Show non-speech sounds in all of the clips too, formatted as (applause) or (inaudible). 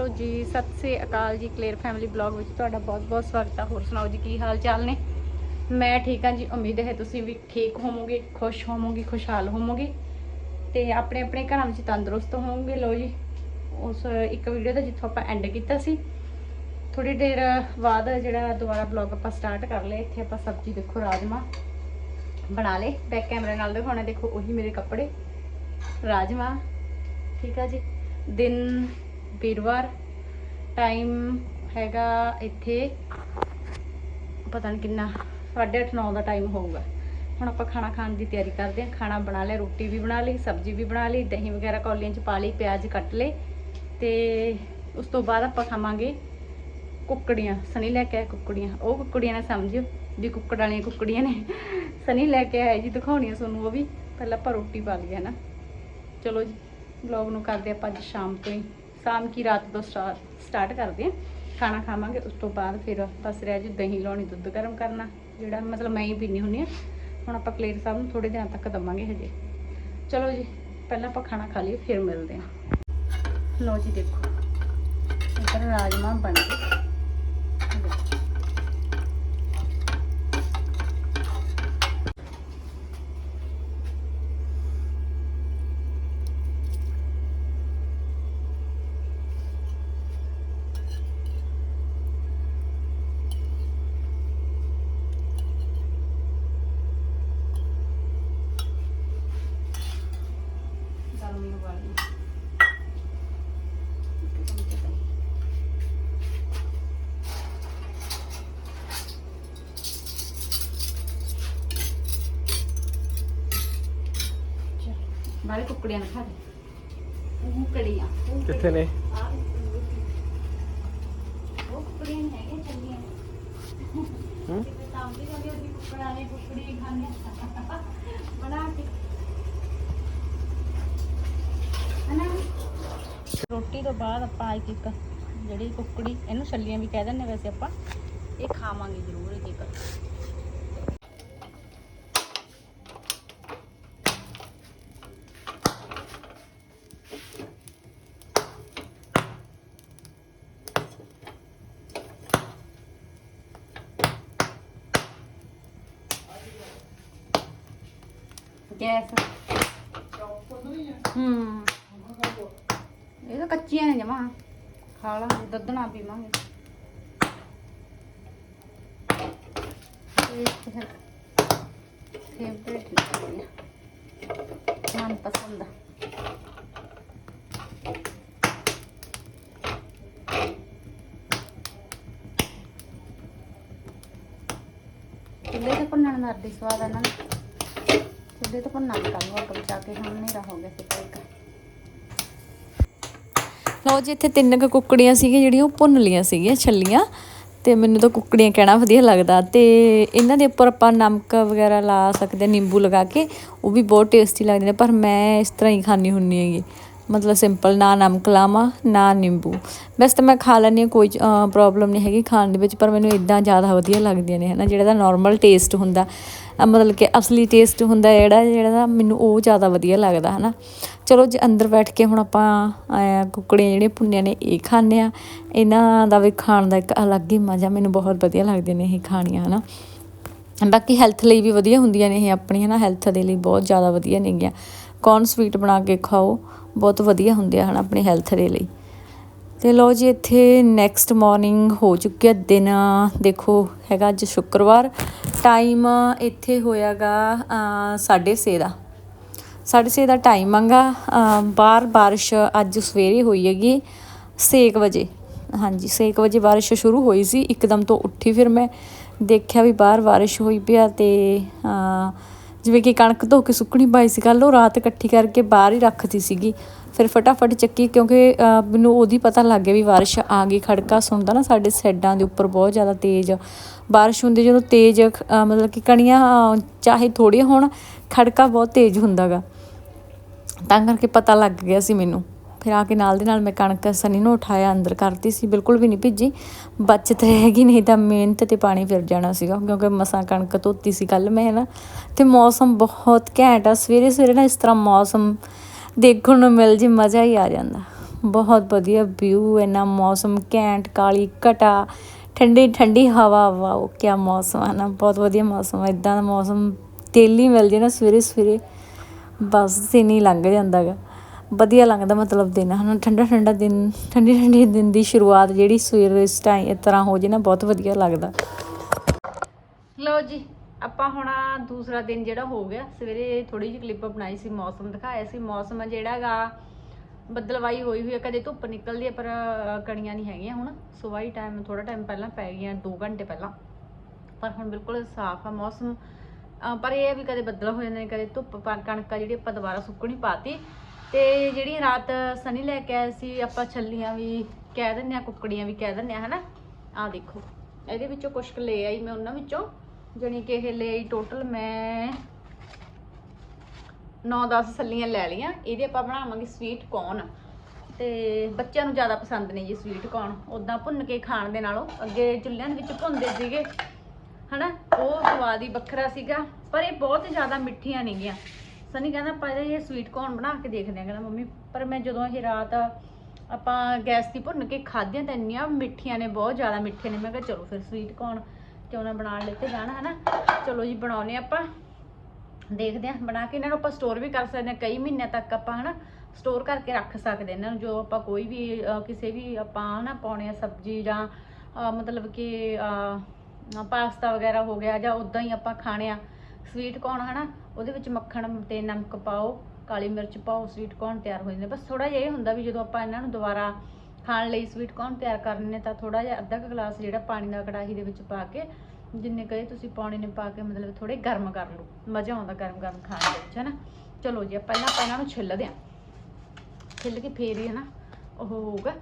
Hello ਜੀ, ਸਤਿ ਸ੍ਰੀ ਅਕਾਲ ਜੀ Clair family blog ਵਿੱਚ ਤੁਹਾਡਾ ਬਹੁਤ-ਬਹੁਤ ਸਵਾਗਤ ਹੈ ਹੋਰ ਸੁਣਾਓ ਜੀ, ਕੀ ਹਾਲ ਚਾਲ ਨੇ? ਮੈਂ ਠੀਕ ਹਾਂ ਜੀ, ਉਮੀਦ ਹੈ ਤੁਸੀਂ ਵੀ ਠੀਕ ਹੋਵੋਗੇ, ਖੁਸ਼ ਹੋਵੋਗੇ, ਖੁਸ਼ਹਾਲ ਹੋਵੋਗੇ ਤੇ ਆਪਣੇ ਆਪਣੇ ਘਰਾਂ ਵਿੱਚ ਤੰਦਰੁਸਤ ਹੋਵੋਗੇ। ਲੋ ਜੀ, ਉਸ ਇੱਕ ਵੀਡੀਓ ਦਾ ਜਿੱਥੋਂ ਆਪਾਂ ਐਂਡ ਕੀਤਾ ਸੀ। ਥੋੜੀ ਦੇਰ ਬਾਅਦ ਜਿਹੜਾ ਦੁਬਾਰਾ ਬਲੌਗ ਆਪਾਂ ਸਟਾਰਟ ਕਰ ਲਿਆ ਇੱਥੇ ਆਪਾਂ ਸਬਜ਼ੀ ਦੇਖੋ, ਰਾਜਮਾ ਬਣਾ ਲਏ। ਬੈਕ ਕੈਮਰੇ ਨਾਲ ਦਿਖਾਉਣਾ, ਦੇਖੋ, ਉਹੀ ਮੇਰੇ ਕੱਪੜੇ। ਰਾਜਮਾ, ਠੀਕ ਆ ਜੀ। ਦਿਨ ਵੀਰਵਾਰ ਟਾਈਮ ਹੈਗਾ ਇੱਥੇ, ਪਤਾ ਨਹੀਂ ਕਿੰਨਾ 8:30 9 ਦਾ ਟਾਈਮ ਹੋਊਗਾ। ਹੁਣ ਆਪਾਂ ਖਾਣਾ ਖਾਣ ਦੀ ਤਿਆਰੀ ਕਰਦੇ ਹਾਂ। ਖਾਣਾ ਬਣਾ ਲਿਆ, ਰੋਟੀ ਵੀ ਬਣਾ ਲਈ, ਸਬਜ਼ੀ ਵੀ ਬਣਾ ਲਈ, ਦਹੀਂ ਵਗੈਰਾ ਕੌਲੀਆਂ 'ਚ ਪਾ ਲਈ, ਪਿਆਜ਼ ਕੱਟ ਲਏ ਤੇ ਉਸ ਤੋਂ ਬਾਅਦ ਆਪਾਂ ਖਾਵਾਂਗੇ ਕੁੱਕੜੀਆਂ, ਸਨੀ ਲੈ ਕੇ ਆਇਆ ਕੁੱਕੜੀਆਂ। ਉਹ ਕੁੱਕੜੀਆਂ ਨਾ ਸਮਝਿਓ ਵੀ ਕੁੱਕੜ ਵਾਲੀਆਂ ਕੁੱਕੜੀਆਂ ਨੇ। ਸਨੀ ਲੈ ਕੇ ਆਇਆ ਜੀ, ਦਿਖਾਉਣੀਆਂ ਤੁਹਾਨੂੰ ਉਹ ਵੀ। ਪਹਿਲਾਂ ਆਪਾਂ ਰੋਟੀ ਪਾ ਲਈਏ ਹੈ ਨਾ ਚਲੋ ਜੀ ਵਲੌਗ ਨੂੰ ਕਰਦੇ ਆਪਾਂ ਅੱਜ ਸ਼ਾਮ ਤੋਂ ਹੀ। ਸ਼ਾਮ ਕੀ ਰਾਤ ਤੋਂ ਸਟਾਰਟ ਕਰਦੇ ਹਾਂ। ਖਾਣਾ ਖਾਵਾਂਗੇ, ਉਸ ਤੋਂ ਬਾਅਦ ਫਿਰ ਬਸ ਰਿਹਾ ਜੀ ਦਹੀਂ ਲਾਉਣੀ, ਦੁੱਧ ਗਰਮ ਕਰਨਾ, ਜਿਹੜਾ ਮਤਲਬ ਮੈਂ ਹੀ ਪੀਣੀ ਹੁੰਦੀ ਆ ਹੁਣ ਆਪਾਂ ਕਲੇਰ ਸਾਹਿਬ ਨੂੰ ਥੋੜੇ ਦਿਨਾਂ ਤੱਕ ਦਵਾਂਗੇ ਹਜੇ। ਚਲੋ ਜੀ, ਪਹਿਲਾਂ ਆਪਾਂ ਖਾਣਾ ਖਾ ਲਈਏ, ਫਿਰ ਮਿਲਦੇ ਹਾਂ। ਲਓ ਜੀ, ਦੇਖੋ, ਇੱਧਰ ਰਾਜਮਾ ਬਣ ਗਏ ਗਰਮੀ ਵਾਲੀ ਬਾਰੇ ਕੁੱਕੜੀਆਂ ਖਾ ਦੇ। ਉਹ ਕੁੱਕੜੀਆਂ। ਉਹ ਕਿੱਥੇ ਨੇ? ਆਹ ਉਹ ਕੁੱਕੜੀਆਂ ਨਹੀਂ ਹੈਗੀਆਂ ਚੰਗੀਆਂ ਹੂੰ? ਕਿਤੇ ਸਾਂਭੀ ਜਾਂਦੀ ਉਹਦੀ ਕੁੱਕੜਾਂ ਨੇ ਕੁੱਕੜੀ ਖਾਣੇ ਬਣਾ ਕੇ। ਹਨਾ? ਰੋਟੀ ਤੋਂ ਬਾਅਦ ਆਪਾਂ ਇੱਕ ਇੱਕ ਜਿਹੜੀ ਕੁੱਕੜੀ ਇਹਨੂੰ ਛੱਲੀਆਂ ਵੀ ਕਹਿ ਦਿੰਦੇ ਵੈਸੇ ਆਪਾਂ। ਇਹ ਖਾਵਾਂਗੇ ਜ਼ਰੂਰ ਇੱਕ ਇੱਕ ਗੈਸ ਹੂੰ ਇਹ ਤਾਂ ਕੱਚੀਆਂ ਨੇ ਜਮਾ ਖਾ ਲਾਂਗੇ ਦੱਦਣਾ ਪੀਵਾਂਗੇ ਇਹ ਫਿਰ ਫੇਵਰੇਟ ਨੇ ਮਨ ਪਸੰਦ ਚੁੱਲ੍ਹੇ ਤੇ ਭੁੰਨਣ ਦਾ ਅੱਡੀ ਸਵਾਦ ਆ ਨਾ ਨੂੰ ਚੁੱਲ੍ਹੇ ਤੇ ਭੁੰਨਾ ਕਰ ਲਓ ਅੱਗ ਜਾ ਕੇ ਹੁਣ ਨਹੀਂ ਰਹੋਗੇ ਸੀ ਕੋਈ ਲਓ ਜੀ, ਇੱਥੇ ਤਿੰਨ ਕੁ ਕੁੱਕੜੀਆਂ ਸੀਗੀਆਂ, ਜਿਹੜੀਆਂ ਉਹ ਭੁੰਨ ਲੀਆਂ ਸੀਗੀਆਂ, ਛੱਲੀਆਂ। ਤੇ ਮੈਨੂੰ ਤਾਂ ਕੁੱਕੜੀਆਂ ਕਹਿਣਾ ਵਧੀਆ ਲੱਗਦਾ। ਤੇ ਇਹਨਾਂ ਦੇ ਉੱਪਰ ਆਪਾਂ ਨਮਕ ਵਗੈਰਾ ਲਾ ਸਕਦੇ ਨਿੰਬੂ ਲਗਾ ਕੇ। ਉਹ ਵੀ ਬਹੁਤ ਟੇਸਟੀ ਲੱਗਦੇ ਨੇ, ਪਰ ਮੈਂ ਇਸ ਤਰ੍ਹਾਂ ਹੀ ਖਾਣੀ ਹੁੰਨੀ ਹੈਗੀ। ਮਤਲਬ ਸਿੰਪਲ ਨਾ ਨਮਕ ਲਾਵਾਂ ਨਾ ਨਿੰਬੂ। ਵੈਸੇ ਤਾਂ ਮੈਂ ਖਾ ਲੈਂਦੀ ਹਾਂ ਕੋਈ ਪ੍ਰੋਬਲਮ ਨਹੀਂ ਹੈਗੀ ਖਾਣ ਦੇ ਵਿੱਚ ਪਰ ਮੈਨੂੰ ਇਦਾਂ ਜ਼ਿਆਦਾ ਵਧੀਆ ਲੱਗਦੀਆਂ ਨੇ ਹਨਾ ਜਿਹੜਾ ਦਾ ਨਾਰਮਲ ਟੇਸਟ ਹੁੰਦਾ ਮਤਲਬ ਕਿ ਅਸਲੀ ਟੇਸਟ ਹੁੰਦਾ ਜਿਹੜਾ ਜਿਹੜਾ ਦਾ ਮੈਨੂੰ ਉਹ ਜ਼ਿਆਦਾ ਵਧੀਆ ਲੱਗਦਾ ਹਨਾ। ਚਲੋ ਜੇ ਅੰਦਰ ਬੈਠ ਕੇ ਹੁਣ ਆਪਾਂ ਅਹ, ਕੁੱਕੜੀਆਂ ਜਿਹੜੀਆਂ ਭੁੰਨੀਆਂ ਨੇ ਇਹ ਖਾਂਦੇ ਆ ਇਹਨਾਂ ਦਾ ਵੀ ਖਾਣ ਦਾ ਇੱਕ ਅਲੱਗ ਹੀ ਮਜ਼ਾ ਮੈਨੂੰ ਬਹੁਤ ਵਧੀਆ ਲੱਗਦੇ ਨੇ ਇਹ ਖਾਣੀਆਂ ਹਨਾ। ਬਾਕੀ ਹੈਲਥ ਲਈ ਵੀ ਵਧੀਆ ਹੁੰਦੀਆਂ ਨੇ ਇਹ ਆਪਣੀਆਂ ਨਾ ਹੈਲਥ ਦੇ ਲਈ ਬਹੁਤ ਜ਼ਿਆਦਾ ਵਧੀਆ ਨੇਗੀਆਂ। ਕੌਰਨ ਸਵੀਟ ਬਣਾ ਕੇ ਖਾਓ। ਬਹੁਤ ਵਧੀਆ ਹੁੰਦੇ ਆ ਹਨ ਆਪਣੀ ਹੈਲਥ ਦੇ ਲਈ। ਤੇ ਲੋ ਜੀ, ਇੱਥੇ ਨੈਕਸਟ ਮਾਰਨਿੰਗ ਹੋ ਚੁੱਕਿਆ ਦਿਨ। ਦੇਖੋ, ਹੈਗਾ ਅੱਜ ਸ਼ੁੱਕਰਵਾਰ। ਟਾਈਮ ਇੱਥੇ ਹੋਇਆਗਾ 6:30 ਦਾ। 6:30 ਦਾ ਟਾਈਮ ਆਂਗਾ। ਬਾਹਰ ਬਾਰਿਸ਼ ਅੱਜ ਸਵੇਰੇ ਹੋਈ ਹੈਗੀ 6 ਵਜੇ। ਹਾਂਜੀ 6 ਵਜੇ ਬਾਰਿਸ਼ ਸ਼ੁਰੂ ਹੋਈ ਸੀ। ਇੱਕਦਮ ਤੋਂ ਉੱਠੀ ਫਿਰ ਮੈਂ। ਦੇਖਿਆ ਵੀ ਬਾਹਰ ਬਾਰਿਸ਼ ਹੋਈ ਪਿਆ ਤੇ ਜਿਵੇਂ ਕਿ ਕਣਕ ਧੋ ਕੇ ਸੁੱਕਣੀ ਪਾਈ ਸੀ ਕੱਲ ਉਹ ਰਾਤ ਇਕੱਠੀ ਕਰਕੇ ਬਾਹਰ ਹੀ ਰੱਖਤੀ ਸੀਗੀ। ਫਿਰ ਫਟਾਫਟ ਚੱਕੀ ਕਿਉਂਕਿ ਮੈਨੂੰ ਉਹਦੀ ਪਤਾ ਲੱਗ ਗਿਆ ਵੀ ਬਾਰਿਸ਼ ਆ ਗਈ, ਖੜਕਾ ਸੁਣਦਾ ਨਾ ਸਾਡੇ ਸੈੱਡਾਂ ਦੇ ਉੱਪਰ ਬਹੁਤ ਜ਼ਿਆਦਾ ਤੇਜ਼। ਬਾਰਿਸ਼ ਹੁੰਦੀ ਜਦੋਂ ਤੇਜ਼ ਮਤਲਬ ਕਿ ਕਣੀਆਂ ਚਾਹੇ ਥੋੜ੍ਹੀਆਂ ਹੋਣ, ਖੜਕਾ ਬਹੁਤ ਤੇਜ਼ ਹੁੰਦਾਗਾ। ਤਾਂ ਕਰਕੇ ਪਤਾ ਲੱਗ ਗਿਆ ਸੀ ਮੈਨੂੰ। ਫਿਰ ਆ ਕੇ ਨਾਲ ਦੇ ਨਾਲ ਮੈਂ ਕਣਕ ਸਨੀ ਨੂੰ ਉਠਾਇਆ, ਅੰਦਰ ਕਰਤੀ ਸੀ, ਬਿਲਕੁਲ ਵੀ ਨਹੀਂ ਭਿੱਜੀ। ਬਚਤ ਰਹੇਗੀ, ਨਹੀਂ ਤਾਂ ਮਿਹਨਤ ਤੇ ਪਾਣੀ ਫਿਰ ਜਾਣਾ ਸੀਗਾ, ਕਿਉਂਕਿ ਮਸਾਂ ਕਣਕ ਧੋਤੀ ਸੀ ਕੱਲ ਮੈਂ ਨਾ ਤੇ ਮੌਸਮ ਬਹੁਤ ਘੈਂਟ ਆ ਸਵੇਰੇ ਸਵੇਰੇ ਨਾ ਇਸ ਤਰ੍ਹਾਂ ਮੌਸਮ ਦੇਖਣ ਨੂੰ ਮਿਲ ਜੇ, ਮਜ਼ਾ ਹੀ ਆ ਜਾਂਦਾ। ਬਹੁਤ ਵਧੀਆ ਵਿਊ ਇੰਨਾ ਮੌਸਮ ਘੈਂਟ, ਕਾਲੀ ਘਟਾ, ਠੰਡੀ ਠੰਡੀ ਹਵਾ, ਵਾਓ ਕੀ ਮੌਸਮ ਹੈ ਨਾ, ਬਹੁਤ ਵਧੀਆ ਮੌਸਮ ਆ, ਇਦਾਂ ਦਾ ਮੌਸਮ ਤੇਲੀ ਮਿਲ ਜੇ ਨਾ ਸਵੇਰੇ ਸਵੇਰੇ ਬਸ ਦਿਨ ਹੀ ਲੰਘ ਜਾਂਦਾ ਗਾ ਵਧੀਆ ਲੱਗਦਾ ਮਤਲਬ ਦਿਨ, ਹਨ, ਠੰਡਾ ਠੰਡਾ ਦਿਨ, ਠੰਡੀ ਠੰਡੀ ਦਿਨ ਦੀ ਸ਼ੁਰੂਆਤ ਜਿਹੜੀ ਸਵੇਰੇ ਇਸ ਟਾਈਮ ਇਸ ਤਰ੍ਹਾਂ ਹੋ ਜੇ ਨਾ, ਬਹੁਤ ਵਧੀਆ ਲੱਗਦਾ। ਲਓ ਜੀ, ਆਪਾਂ ਹੁਣ ਦੂਸਰਾ ਦਿਨ ਜਿਹੜਾ ਹੋ ਗਿਆ, ਸਵੇਰੇ ਥੋੜੀ ਜਿਹੀ ਕਲਿੱਪ ਬਣਾਈ ਸੀ, ਮੌਸਮ ਦਿਖਾਇਆ ਸੀ, ਮੌਸਮ ਜਿਹੜਾਗਾ ਬੱਦਲਵਾਈ ਹੋਈ ਹੋਈ ਹੈ ਕਦੇ ਧੁੱਪ ਨਿਕਲਦੀ ਹੈ ਪਰ ਕਣੀਆਂ ਨਹੀਂ ਹੈਗੀਆਂ ਹੁਣ, ਸਵੇਰ ਹੀ ਟਾਈਮ ਥੋੜਾ ਟਾਈਮ ਪਹਿਲਾਂ ਪੈ ਗਈਆਂ 2 ਘੰਟੇ ਪਹਿਲਾਂ। ਪਰ ਹੁਣ ਬਿਲਕੁਲ ਸਾਫ਼ ਆ ਮੌਸਮ ਪਰ ਇਹ ਵੀ ਕਦੇ ਬੱਦਲ ਹੋ ਜਾਂਦੇ ਨੇ, ਕਦੇ ਧੁੱਪ ਪਾ ਕਣਕਾਂ ਜਿਹੜੀ ਆਪਾਂ ਦੁਬਾਰਾ ਸੁੱਕਣੀ ਪਾਤੀ ਤੇ ਜਿਹੜੀਆਂ ਰਾਤ ਸਨੀ ਲੈ ਕੇ ਆਏ ਸੀ, ਆਪਾਂ ਛੱਲੀਆਂ ਵੀ ਕਹਿ ਦਿੰਦੇ ਆ ਕੁੱਕੜੀਆਂ ਵੀ ਕਹਿ ਦਿੰਦੇ ਆ ਹਨਾ? ਆ ਦੇਖੋ, ਇਹਦੇ ਵਿੱਚੋਂ ਕੁਛ ਕੁ ਲੈ ਆਈ ਮੈਂ ਉਹਨਾਂ ਵਿੱਚੋਂ, ਜਾਣੀ ਕਿ ਇਹ ਲੈ ਆਈ ਟੋਟਲ ਮੈਂ 9-10 ਸੱਲੀਆਂ ਲੈ ਲਈਆਂ। ਇਹਦੇ ਆਪਾਂ ਬਣਾਵਾਂਗੇ ਸਵੀਟ ਕੌਰਨ ਤੇ ਬੱਚਿਆਂ ਨੂੰ ਜ਼ਿਆਦਾ ਪਸੰਦ ਨੇ ਜੀ ਸਵੀਟ ਕੌਰਨ ਉਦਾਂ ਭੁੰਨ ਕੇ ਖਾਣ ਦੇ ਨਾਲੋਂ, ਅੱਗੇ ਚੁੱਲ੍ਹਿਆਂ ਦੇ ਵਿੱਚ ਭੁੰਨਦੇ ਸੀਗੇ, ਹਨਾ? ਉਹ ਸਵਾਦ ਹੀ ਵੱਖਰਾ ਸੀਗਾ, ਪਰ ਇਹ ਬਹੁਤ ਜ਼ਿਆਦਾ ਮਿੱਠੀਆਂ ਨੇਗੀਆਂ। ਸਨੀ ਕਹਿੰਦਾ, ਆਪਾਂ ਇਹ ਸਵੀਟ ਕੌਰਨ ਬਣਾ ਕੇ ਦੇਖਦੇ ਆ ਕਹਿੰਦਾ, ਮੰਮੀ, ਪਰ ਮੈਂ ਜਦੋਂ ਇਹ ਰਾਤ ਆਪਾਂ ਗੈਸ ਦੀ ਭੁੰਨ ਕੇ ਖਾਧੀਆਂ ਤਾਂ ਇੰਨੀਆਂ ਮਿੱਠੀਆਂ ਨੇ, ਬਹੁਤ ਜ਼ਿਆਦਾ ਮਿੱਠੇ ਨੇ। ਮੈਂ ਕਿਹਾ, ਚਲੋ ਫਿਰ ਸਵੀਟ ਕੌਰਨ ਕਿਉਂ ਨਾ ਬਣਾਉਣ ਲੈਤੇ ਜਾਣ, ਹਨਾ? ਚਲੋ ਜੀ ਬਣਾਉਨੇ ਆਪਾਂ, ਦੇਖਦੇ ਆ ਬਣਾ ਕੇ ਇਹਨਾਂ ਨੂੰ ਆਪਾਂ ਸਟੋਰ ਵੀ ਕਰ ਸਕਦੇ ਹਾਂ, ਕਈ ਮਹੀਨਿਆਂ ਤੱਕ ਆਪਾਂ, ਹਨਾ ਸਟੋਰ ਕਰਕੇ ਰੱਖ ਸਕਦੇ ਇਹਨਾਂ ਨੂੰ। ਜੋ ਆਪਾਂ ਕੋਈ ਵੀ ਕਿਸੇ ਵੀ ਆਪਾਂ, ਹਨਾ, ਪਾਉਣੇ ਆ ਸਬਜ਼ੀ ਜਾਂ ਮਤਲਬ ਕਿ ਪਾਸਤਾ ਵਗੈਰਾ ਹੋ ਗਿਆ ਜਾਂ ਉਦਾਂ ਹੀ ਆਪਾਂ ਖਾਣੇ ਆ ਸਵੀਟ ਕੌਰਨ ਹਨਾ ਉਹਦੇ ਵਿੱਚ ਮੱਖਣ ਤੇ ਨਮਕ ਪਾਓ, ਕਾਲੀ ਮਿਰਚ ਪਾਓ ਸਵੀਟ ਕੌਰਨ ਤਿਆਰ ਹੋ ਜਾਂਦੇ ਬਸ ਥੋੜਾ ਜਿਹਾ ਇਹ ਹੁੰਦਾ ਵੀ ਜਦੋਂ ਆਪਾਂ ਇਹਨਾਂ ਨੂੰ ਦੁਬਾਰਾ ਖਾਣ ਲਈ ਸਵੀਟ ਕੌਰਨ ਤਿਆਰ ਕਰਨੇ ਨੇ ਤਾਂ ਥੋੜਾ ਜਿਹਾ ਅੱਧਾ ਕੁ ਗਲਾਸ ਜਿਹੜਾ ਪਾਣੀ ਦਾ ਕੜਾਹੀ ਦੇ ਵਿੱਚ ਪਾ ਕੇ ਜਿੰਨੇ ਕਹੇ ਤੁਸੀਂ ਪਾਉਣੇ ਨੇ ਪਾ ਕੇ ਮਤਲਬ ਥੋੜੇ ਗਰਮ ਕਰ ਲਓ। ਮਜ਼ਾ ਆਉਂਦਾ ਗਰਮ ਗਰਮ ਖਾਣ ਦੇ ਵਿੱਚ, ਹਨਾ? ਚਲੋ ਜੀ ਪਹਿਲਾਂ ਆਪਾਂ ਇਹਨਾਂ ਨੂੰ ਛਿੱਲਦੇ ਆਂ ਛਿੱਲ ਕੇ ਫੇਰ ਹੀ, ਹਨਾ, ਉਹ ਹੋਊਗਾ।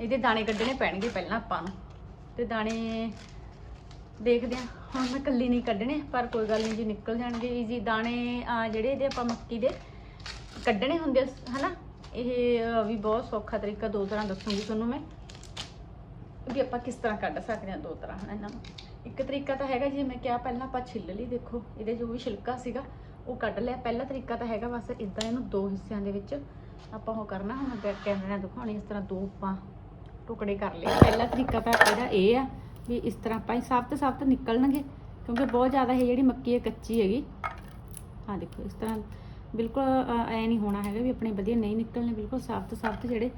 ਇਹਦੇ ਦਾਣੇ ਕੱਢਣੇ ਪੈਣਗੇ ਪਹਿਲਾਂ ਆਪਾਂ ਨੂੰ। ਤੇ ਦਾਣੇ ਦੇਖਦੇ ਹਾਂ। ਹੁਣ ਮੈਂ ਕੱਲੀ ਨਹੀਂ ਕੱਢਣੇ ਪਰ ਕੋਈ ਗੱਲ ਨਹੀਂ ਜੀ ਨਿਕਲ ਜਾਣਗੇ ਈਜ਼ੀ ਦਾਣੇ ਆ ਜਿਹੜੇ ਇਹਦੇ ਆਪਾਂ ਮੱਕੀ ਦੇ ਕੱਢਣੇ ਹੁੰਦੇ ਆ, ਹਨਾ? ਇਹ ਵੀ ਬਹੁਤ ਸੌਖਾ ਤਰੀਕਾ ਦੋ ਤਰ੍ਹਾਂ ਦੱਸੂਗੀ ਤੁਹਾਨੂੰ ਮੈਂ। ਵੀ ਆਪਾਂ ਕਿਸ ਤਰ੍ਹਾਂ ਕੱਢ ਸਕਦੇ ਹਾਂ ਦੋ ਤਰ੍ਹਾਂ ਹਨਾ ਇਹਨਾਂ ਨੂੰ? ਇੱਕ ਤਰੀਕਾ ਤਾਂ ਹੈਗਾ ਜਿਵੇਂ ਕਿਹਾ ਪਹਿਲਾਂ ਆਪਾਂ ਛਿੱਲ ਲਈ ਦੇਖੋ ਇਹਦੇ ਜੋ ਵੀ ਛਿਲਕਾ ਸੀਗਾ ਉਹ ਕੱਢ ਲਿਆ। ਪਹਿਲਾ ਤਰੀਕਾ ਤਾਂ ਹੈਗਾ ਬਸ ਇਦਾਂ ਇਹਨੂੰ ਦੋ ਹਿੱਸਿਆਂ ਦੇ ਵਿੱਚ ਆਪਾਂ ਉਹ ਕਰਨਾ ਹੁਣ ਬੈਕ ਕੈਮਰੇ ਨਾਲ ਦਿਖਾਉਣੀ ਇਸ ਤਰ੍ਹਾਂ ਦੋ ਆਪਾਂ ਟੁਕੜੇ ਕਰ ਲਏ। ਪਹਿਲਾ ਤਰੀਕਾ ਤਾਂ ਇਹਦਾ ਇਹ ਆ ਵੀ ਇਸ ਤਰ੍ਹਾਂ ਆਪਾਂ ਸਖਤ ਸਖਤ ਨਿਕਲਣਗੇ, ਕਿਉਂਕਿ ਬਹੁਤ ਜ਼ਿਆਦਾ ਇਹ ਜਿਹੜੀ ਮੱਕੀ ਹੈ ਕੱਚੀ ਹੈਗੀ। ਆ ਦੇਖੋ, ਇਸ ਤਰ੍ਹਾਂ ਬਿਲਕੁਲ ਐ ਨਹੀਂ ਹੋਣਾ ਹੈਗਾ ਵੀ ਆਪਣੇ ਵਧੀਆ ਨਹੀਂ ਨਿਕਲਣੇ, ਬਿਲਕੁਲ ਸਾਫਤ ਸਾਫਤ ਜਿਹੜੇ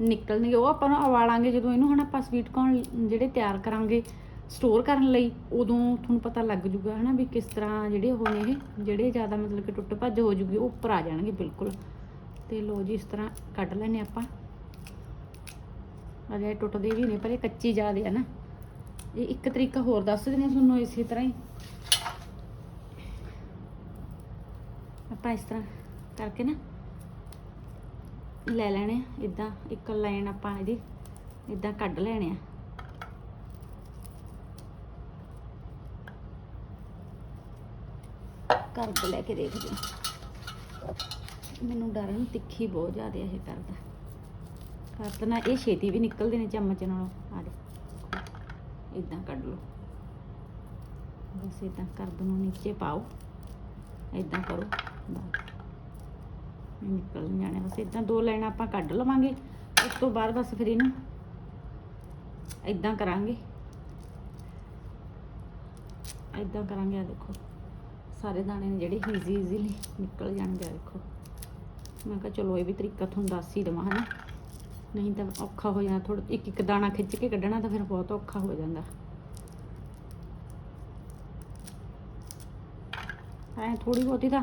ਨਿਕਲਣਗੇ, ਉਹ ਆਪਾਂ ਨੂੰ ਉਵਾਲਾਂਗੇ ਜਦੋਂ ਇਹਨੂੰ ਹੁਣ ਆਪਾਂ ਸਵੀਟ ਕੌਰਨ ਜਿਹੜੇ ਤਿਆਰ ਕਰਾਂਗੇ ਸਟੋਰ ਕਰਨ ਲਈ, ਉਦੋਂ ਤੁਹਾਨੂੰ ਪਤਾ ਲੱਗ ਜੂਗਾ ਹਨਾ ਵੀ ਕਿਸ ਤਰ੍ਹਾਂ ਜਿਹੜੇ ਉਹ ਨੇ ਇਹ, ਜਿਹੜੇ ਜ਼ਿਆਦਾ ਮਤਲਬ ਕਿ ਟੁੱਟ ਭੱਜ ਹੋ ਜੂਗੀ, ਉਹ ਉੱਪਰ ਆ ਜਾਣਗੇ ਬਿਲਕੁਲ। ਤੇ ਲੋ ਜੀ, ਇਸ ਤਰ੍ਹਾਂ ਕੱਢ ਲੈਨੇ ਆਪਾਂ। ਅਜੇ ਟੁੱਟਦੇ ਵੀ ਨੇ ਪਰ ਇਹ ਕੱਚੀ ਜ਼ਿਆਦੇ ਆ ਨਾ। ਇਹ ਇੱਕ ਤਰੀਕਾ ਹੋਰ ਦੱਸ ਦਿੰਦੇ ਹਾਂ ਤੁਹਾਨੂੰ ਇਸੇ ਤਰ੍ਹਾਂ ਹੀ। ਆਪਾਂ ਇਸ ਤਰ੍ਹਾਂ ਕਰਕੇ ਨਾ ਲੈ ਲੈਣੇ ਇਦਾਂ ਇੱਕ ਲਾਈਨ ਆਪਾਂ ਇਹਦੀ ਇਦਾਂ ਕੱਢ ਲੈਣੇ ਆ। ਕਰ ਲੈ ਕੇ ਦੇਖਦੇ ਮੈਨੂੰ ਡਰ ਨੂੰ ਤਿੱਖੀ ਬਹੁਤ ਜ਼ਿਆਦਾ ਇਹ ਕਰਦਾ ਕਰਦਾ ਨਾ ਇਹ ਛੇਤੀ ਵੀ ਨਿਕਲਦੇ ਨੇ ਚਮਚ ਨਾਲੋਂ, ਆ ਦੇ ਇਦਾਂ ਕੱਢ ਲਓ। ਬਸ ਇਦਾਂ ਕਰ ਦੋ ਨੂੰ ਨੀਚੇ ਪਾਓ। ਇਦਾਂ ਕਰੋ। ਬਸ। ਨਿਕਲ ਨੀ ਜਾਣੇ। ਬਸ ਇਦਾਂ ਦੋ ਲਾਈਨਾਂ ਆਪਾਂ ਕੱਢ ਲਵਾਂਗੇ। ਉਸ ਤੋਂ ਬਾਅਦ ਬਸ ਫਿਰ ਇਹਨੂੰ ਇਦਾਂ ਕਰਾਂਗੇ। ਇਦਾਂ ਕਰਾਂਗੇ ਆ ਦੇਖੋ। ਸਾਰੇ ਦਾਣੇ ਨੇ ਜਿਹੜੇ ਈਜ਼ੀ ਈਜ਼ੀਲੀ ਨਿਕਲ ਜਾਣਗੇ ਆ ਦੇਖੋ। ਮੈਂ ਕਿਹਾ ਚਲੋ ਇਹ ਵੀ ਤਰੀਕਾ ਤੁਹਾਨੂੰ ਦੱਸ ਹੀ ਦੇਵਾਂ, ਹਨਾ। ਨਹੀਂ ਤਾਂ ਔਖਾ ਹੋ ਜਾਂਦਾ ਥੋੜਾ ਇੱਕ ਇੱਕ ਦਾਣਾ ਖਿੱਚ ਕੇ ਕੱਢਣਾ ਤਾਂ ਫਿਰ ਬਹੁਤ ਔਖਾ ਹੋ ਜਾਂਦਾ। ਐ ਥੋੜੀ ਬਹੁਤੀ ਤਾਂ